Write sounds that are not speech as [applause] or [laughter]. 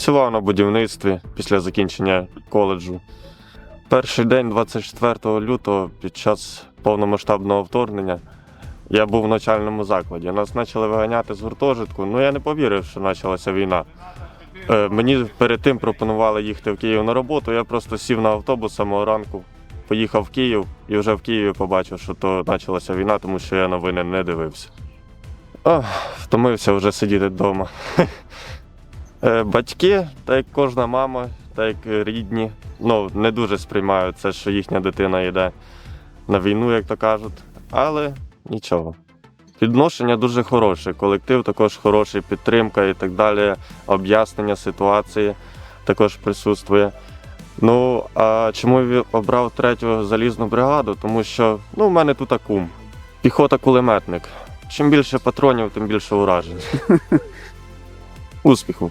Працював на будівництві після закінчення коледжу. Перший день, 24 лютого, під час повномасштабного вторгнення, я був в навчальному закладі. Нас почали виганяти з гуртожитку. Ну я не повірив, що почалася війна. Е, мені перед тим пропонували їхати в Київ на роботу. Я просто сів на автобус самого ранку, поїхав в Київ і вже в Києві побачив, що то почалася війна, тому що я новини не дивився. Ох, втомився вже сидіти вдома. [laughs] Е, Батьки, так як кожна мама, так як рідні, ну не дуже сприймають це, що їхня дитина йде на війну, як то кажуть. Але нічого. Відношення дуже хороше, колектив також хороший, підтримка і так далі, об'яснення ситуації також присутствує. Ну, а чому я обрав третю залізну бригаду? Тому що ну, в мене тут кум. Піхота-кулеметник. Чим більше патронів, тим більше уражень. [laughs] Успіху!